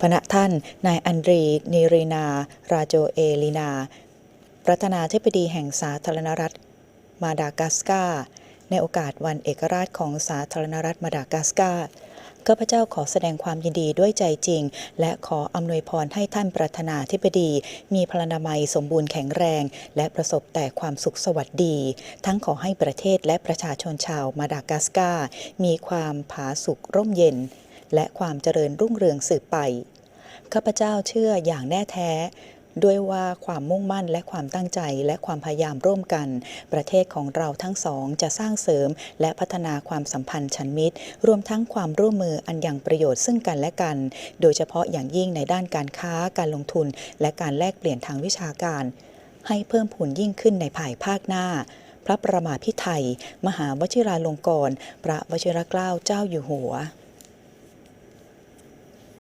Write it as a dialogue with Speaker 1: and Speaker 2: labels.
Speaker 1: พระท่านนายอันรีนีรีนา ราโจเอลีนา ประธานาธิบดีแห่งสาธารณรัฐ มาดากัสกาในโอกาสวันเอกราชของสาธารณรัฐมาดากัสการ์ข้าพเจ้าขอแสดงความยินดีด้วยใจจริง และขออำนวยพรให้ท่านประธานาธิบดี มีพลานามัยสมบูรณ์แข็งแรง และประสบแต่ความสุขสวัสดี ทั้งขอให้ประเทศและประชาชนชาวมาดากัสการ์มีความผาสุกร่มเย็น และความเจริญรุ่งเรืองสืบไป ข้าพเจ้าเชื่ออย่างแน่แท้ ด้วยว่าความมุ่งมั่นและความตั้งใจและความพยายามร่วมกัน ประเทศของเราทั้งสองจะสร้างเสริมและพัฒนาความสัมพันธ์ชันมิตร รวมทั้งความร่วมมืออันยังประโยชน์ซึ่งกันและกัน โดยเฉพาะอย่างยิ่งในด้านการค้าการลงทุน และการแลกเปลี่ยนทางวิชาการ ให้เพิ่มพูนยิ่งขึ้นในภายภาคหน้าพระประมาพิไทย มหาวชิราลงกรณ์พระวชิรเกล้าเจ้าอยู่หัว